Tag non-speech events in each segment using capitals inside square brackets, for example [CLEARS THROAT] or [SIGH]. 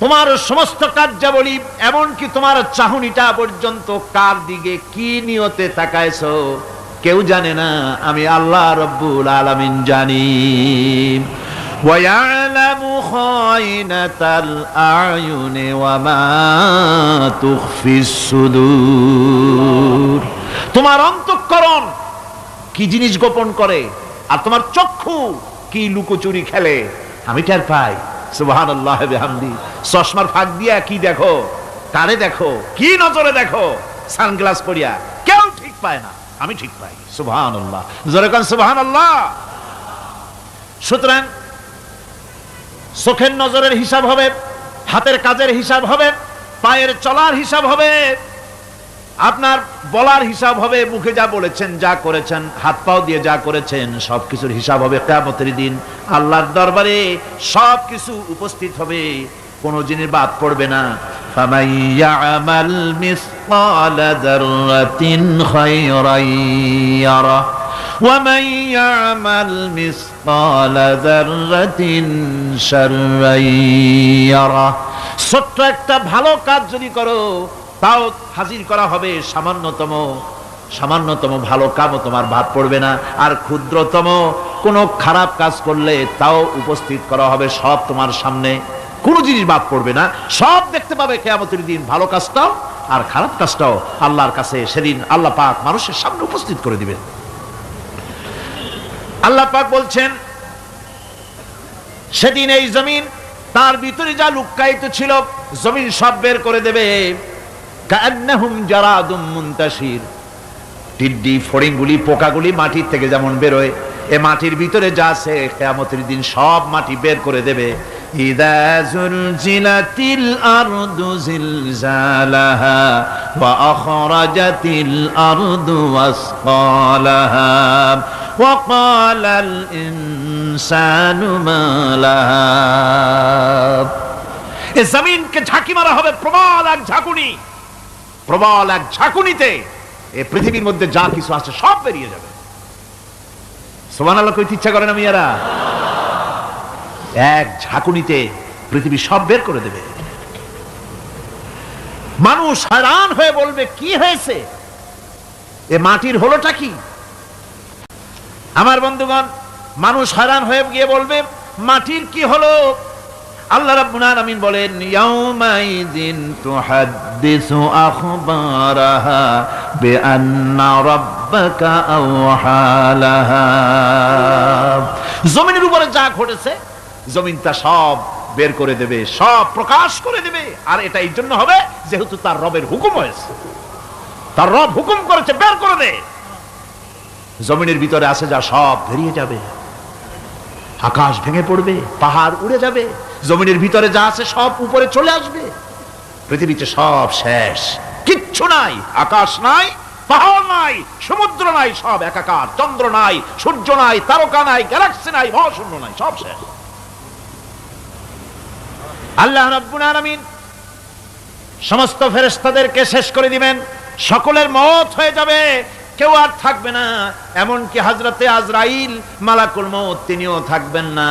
তোমার সমস্ত কার্যাবলী এমনকি তোমার চাহনিটা পর্যন্ত কার দিকে কি নিয়তে তাকাইছো কেউ জানে না আমি আল্লাহ রব্বুল আলামিন জানি ويعلم خائنة الأعين وما تخفي الصدور তোমার অন্তঃকরণ কি জিনিস গোপন করে আর তোমার চক্ষু কি লুকোচুরি খেলে আমি টের পাই চশমার ফাঁক দিয়া কি দেখো? কারে দেখো। কি নজরে দেখো? সানগ্লাস কেউ ঠিক পায় না। আমি ঠিক পাই। সুবাহান আল্লাহ সুবাহান আল্লাহ সুতরাং চোখের নজরের হিসাব হবে, হাতের কাজের হিসাব হবে, পায়ের চলার হিসাব হবে। আপনার বলার হিসাব হবে মুখে যা বলেছেন যা করেছেন হাত পাও দিয়ে যা করেছেন সবকিছুর হিসাব হবে কেয়ামতের দিন আল্লাহর দরবারে সবকিছু উপস্থিত হবে কোন জিনিস বাদ পড়বে না فَمَن يَعْمَلْ مِثْقَالَ ذَرَّةٍ خَيْرًا يَرَهُ وَمَن يَعْمَلْ مِثْقَالَ ذَرَّةٍ شَرًّا يَرَهُ ছোট্ট একটা ভালো কাজ যদি করো তাও হাজির করা হবে সামান্যতম সামান্যতম ভালো কামও তোমার ভাত পড়বে না। আর ক্ষুদ্রতম, কোনো খারাপ কাজ করলে তাও উপস্থিত করা হবে সব তোমার সামনে। কোনো জিনিস বাদ পড়বে না। সব দেখতে পাবে কেয়ামতের দিন ভালো কাজটাও আর খারাপ কাজটাও আল্লাহর কাছে সেদিন আল্লাহ পাক মানুষের সামনে উপস্থিত করে দিবে আল্লাহ পাক বলছেন, সেদিন এই জমিন তার ভিতরে যা লুক্কায়িত ছিল, জমিন সব বের করে দেবে। টিড্ডি ফড়িংগুলি, পোকাগুলি মাটির থেকে যেমন বেরোয়, এ মাটির ভিতরে যা আছে কেয়ামতের দিন সব মাটি বের করে দেবে। ওয়া এ জমিনকে ঝাঁকি মারা হবে প্রবল এক ঝাঁকুনি। প্রবল এক ঝাঁকুনিতে এ পৃথিবীর মধ্যে যা কিছু আছে সব বেরিয়ে যাবে। সোমান আল্লাহ কইতে ইচ্ছা করেন আমি এরা এক ঝাঁকুনিতে পৃথিবী সব বের করে দেবে। মানুষ হয়রান হয়ে বলবে, কি হয়েছে? এ মাটির হলোটা কি? আমার বন্ধুগণ, মানুষ হয়রান হয়ে গিয়ে বলবে, মাটির কি হলো? আল্লাহ রাব্বুল আলামিন বলেন, ইয়াউমাইযিন তুহাদ্দিসু আখবারাহা বিআন্না রাব্বাকা আওহালাহা। জমিনের উপরে যা ঘটেছে, জমিন তা সব বের করে দেবে, সব প্রকাশ করে দেবে। আর এটা এই জন্য হবে, যেহেতু তার রবের হুকুম হয়েছে। তার রব হুকুম করেছে, বের করে দে। জমিনের ভিতরে আছে যা সব বেরিয়ে যাবে। আকাশ ভেঙে পড়বে, পাহাড় উড়ে যাবে। জমিনের ভিতরে যা আছে সব উপরে চলে আসবে। পৃথিবীতে সব শেষ। কিচ্ছু নাই, আকাশ নাই, পাহাড় নাই, সমুদ্র নাই, সব একাকার। চন্দ্র নাই, সূর্য নাই, তারকা নাই, গ্যালাক্সি নাই, মহাশূন্য নাই, সব শেষ। আল্লাহ রাব্বুল সমস্ত ফেরেশতাদেরকে শেষ করে দিবেন। সকলের মত হয়ে যাবে, কেউ আর থাকবে না। এমনকি হাজরতে আজরাইল মালাকুল মৌত তিনিও থাকবেন না।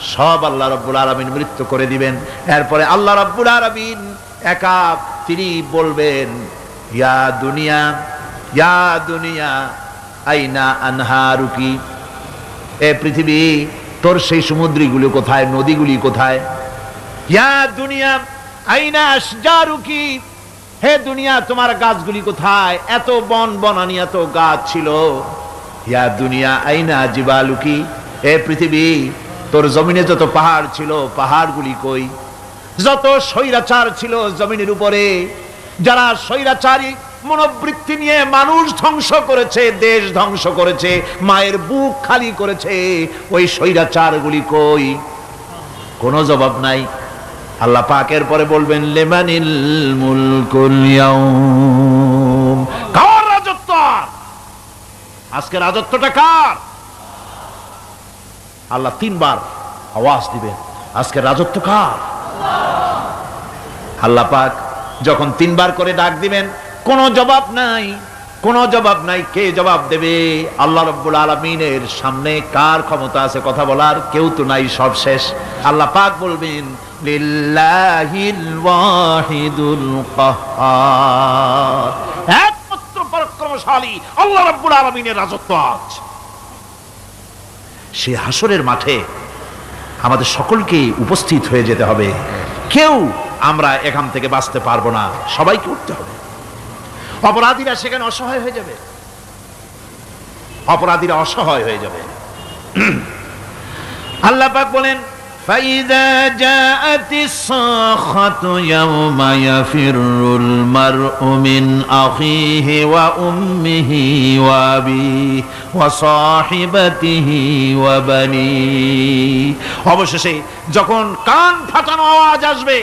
সব আল্লাহ রব্বুল আলমিন মৃত্যু করে দিবেন। এরপরে আল্লাহ রব্বুল আলমিন একা তিনি বলবেন, ইয়া দুনিয়া ইয়া দুনিয়া, আইনা আনহারুকি? এ পৃথিবী, তোর সেই সমুদ্রগুলি কোথায়, নদীগুলি কোথায়? ইয়া দুনিয়া, আইনা আশজারুকি? হে দুনিয়া, তোমার গাছগুলি কোথায়? এত বন, বনানি, এত গাছ ছিল। ইয়া দুনিয়া, আইনা জিবালুকি? এ পৃথিবী তোর জমিনে যত পাহাড় ছিল, পাহাড়গুলি কই? যত স্বৈরাচার ছিল জমিনের উপরে, যারা স্বৈরাচারী মনোবৃত্তি নিয়ে মানুষ ধ্বংস করেছে, দেশ ধ্বংস করেছে, মায়ের বুক খালি করেছে, ওই স্বৈরাচারগুলি কই? কোনো জবাব নাই। আল্লাহ পাকের পরে বলবেন, লেমানিল মুলকুল রাজত্ব? আজকে রাজত্বটা কার? আল্লাহ তিনবার আওয়াজ দিবেন। আজকে রাজত্ব কার? আল্লাহ পাক যখন তিনবার করে ডাক দিবেন, কোনো জবাব নাই, কোনো জবাব নাই, কে জবাব দেবে? আল্লাহ রব্বুল আলমিনের সামনে কার ক্ষমতা আছে কথা বলার? কেউ তো নাই, সব শেষ। আল্লাহ পাক বলবেন একমাত্র পরাক্রমশালী আল্লাহ রব্বুল আলমিনের রাজত্ব আজ। সে হাসরের মাঠে আমাদের সকলকে উপস্থিত হয়ে যেতে হবে। কেউ আমরা এখান থেকে বাঁচতে পারব না, সবাইকে উঠতে হবে। অপরাধীরা সেখানে অসহায় হয়ে যাবে। অপরাধীরা অসহায় হয়ে যাবে। [CLEARS THROAT] আল্লাহ বলেন فإذا جاءت الصاخة يوم يفر المرء من أخيه وأمه وأبيه وصاحبته وبنيه অবশেষে যখন কান ফাটানো আওয়াজ আসবে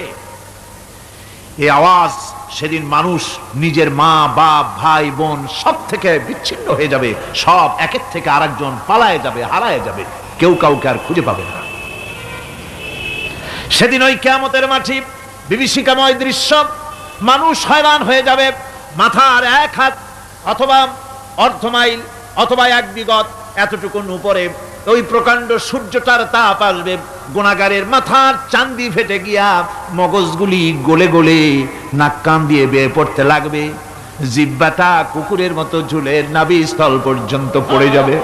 এই আওয়াজ সেদিন মানুষ নিজের মা বাপ ভাই বোন সব থেকে বিচ্ছিন্ন হয়ে যাবে সব একের থেকে আরেকজন পালায় যাবে হারায় যাবে কেউ কাউকে আর খুঁজে পাবে না সেদিন ওই কেয়ামতের মাঠি বিভীষিকাময় দৃশ্য, মানুষ হয়রান হয়ে যাবে, মাথার এক হাত অথবা অর্ধ মাইল অথবা এক বিগত এতটুকুন উপরে। ওই প্রকাণ্ড সূর্যটার তাপ আসবে, গুণাগারের মাথার চান্দি ফেটে গিয়া মগজগুলি গলে গলে নাক কান দিয়ে বেয়ে পড়তে লাগবে। জিব্বাটা কুকুরের মতো ঝুলের নাভি স্থল পর্যন্ত পড়ে যাবে।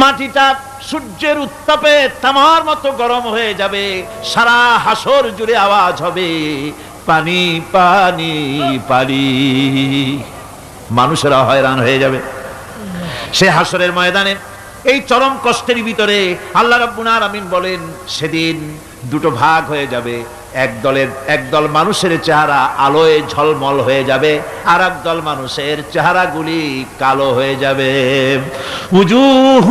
মাটিটা সূর্যের উত্তাপে তামার মতো গরম হয়ে যাবে, সারা হাসর জুড়ে আওয়াজ হবে, পানি পানি পানি। মানুষেরা হয়রান হয়ে যাবে। সে হাসরের ময়দানে, এই চরম কষ্টের ভিতরে আল্লাহ রাব্বুল আমিন বলেন, সেদিন দুটো ভাগ হয়ে যাবে এক দলের একদল মানুষের চেহারা আলোয় ঝলমল হয়ে যাবে আর এক দল মানুষের চেহারাগুলি কালো হয়ে যাবে وجوه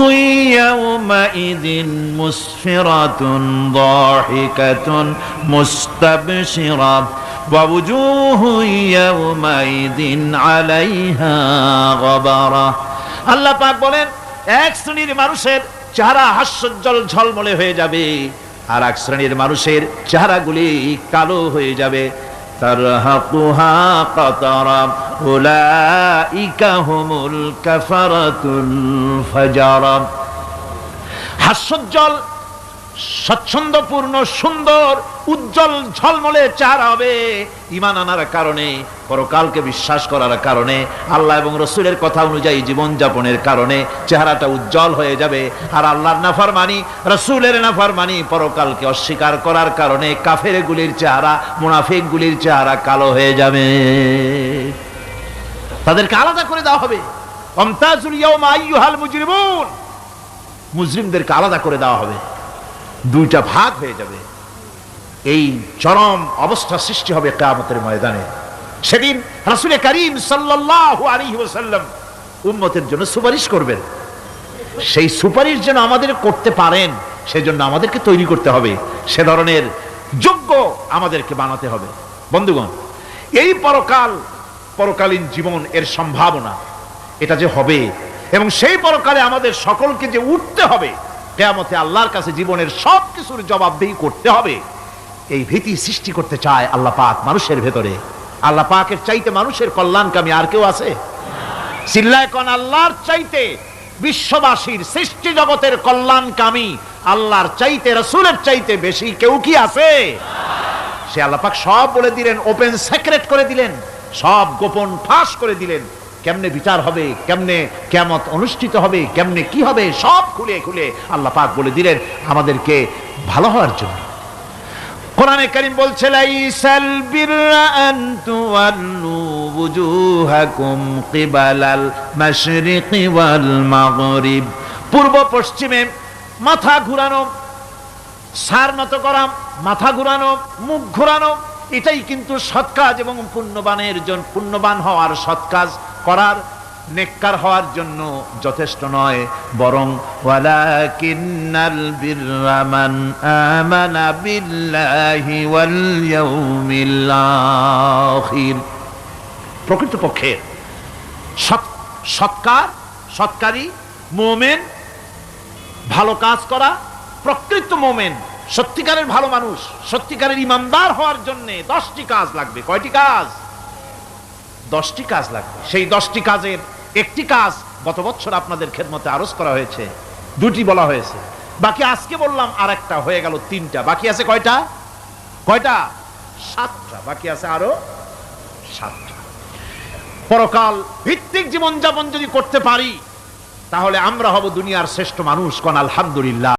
يومئذ مسفرة ضاحكة مستبشرة ووجوه يومئذ عليها غبرة আল্লাহ পাক বলেন এক শ্রেণীর মানুষের চেহারা হাস্যজ্জ্বল ঝলমলে হয়ে যাবে আর এক শ্রেণির মানুষের চেহারাগুলি কালো হয়ে যাবে। হাস্যজ্জ্বল স্বচ্ছন্দপূর্ণ, সুন্দর, উজ্জ্বল ঝলমলে চেহারা হবে ইমান আনার কারণে, পরকালকে বিশ্বাস করার কারণে, আল্লাহ এবং রসুলের কথা অনুযায়ী জীবন যাপনের কারণে চেহারাটা উজ্জ্বল হয়ে যাবে। আর আল্লাহর নাফার মানি রসুলের নাফার মানি পরকালকে অস্বীকার করার কারণে কাফের গুলির চেহারা, মুনাফিক গুলির চেহারা কালো হয়ে যাবে। তাদেরকে আলাদা করে দেওয়া হবে। মুসলিমদেরকে আলাদা করে দেওয়া হবে। দুইটা ভাগ হয়ে যাবে। এই চরম অবস্থা সৃষ্টি হবে কেয়ামতের ময়দানে। সেদিন রাসুলে করিম ওয়াসাল্লাম উম্মতের জন্য সুপারিশ করবেন। সেই সুপারিশ যেন আমাদের করতে পারেন, সেজন্য আমাদেরকে তৈরি করতে হবে। সে ধরনের যোগ্য আমাদেরকে বানাতে হবে। বন্ধুগণ, এই পরকাল, পরকালীন জীবন এর সম্ভাবনা, এটা যে হবে এবং সেই পরকালে আমাদের সকলকে যে উঠতে হবে কেয়ামতে আল্লাহর কাছে জীবনের সব কিছুর জবাবদেহি করতে হবে। এই ভীতি সৃষ্টি করতে চায় আল্লাহ পাক মানুষের ভেতরে। আল্লাহ পাকের চাইতে মানুষের কল্যাণকামী আর কেউ আছে? চিল্লায় কন, আল্লাহর চাইতে বিশ্ববাসীর সৃষ্টি জগতের কল্যাণকামী, আল্লাহর চাইতে, রসুলের চাইতে বেশি কেউ কি আছে? সে আল্লাপাক সব বলে দিলেন, ওপেন সেক্রেট করে দিলেন, সব গোপন ফাঁস করে দিলেন। কেমনে বিচার হবে, কেমনে কেমত অনুষ্ঠিত হবে, কেমনে কি হবে, সব খুলে খুলে আল্লাহ পাক বলে দিলেন আমাদেরকে ভালো হওয়ার জন্য। কোরআনে করিম বলছে পূর্ব পশ্চিমে মাথা ঘুরানো, সার নত করাম মাথা ঘুরানো, মুখ ঘুরানো, এটাই কিন্তু সৎকাজ এবং পুণ্যবানের জন্য পুণ্যবান হওয়ার সৎকাজ করার, নেককার হওয়ার জন্য যথেষ্ট নয়, বরং ওয়ালাকিন্নাল বিররা মান আমানা বিল্লাহি ওয়াল ইয়াউমিল আখির। প্রকৃতপক্ষে সৎ, সৎকার, সৎকারী, মোমেন, ভালো কাজ করা, প্রকৃত মোমেন, সত্যিকারের ভালো মানুষ, সত্যিকারের ইমানদার হওয়ার জন্য দশটি কাজ লাগবে। কয়টি কাজ? দশটি কাজ লাগবে। সেই দশটি কাজের একটি কাজ গত বছর আপনাদের খেদমতে আরজ করা হয়েছে। দুটি বলা হয়েছে। বাকি আজকে বললাম আর একটা হয়ে গেল তিনটা। বাকি আছে কয়টা? কয়টা? সাতটা। বাকি আছে আরও সাতটা। পরকাল ভিত্তিক জীবনযাপন যদি করতে পারি, তাহলে আমরা হব দুনিয়ার শ্রেষ্ঠ মানুষ, কোন আলহামদুলিল্লাহ।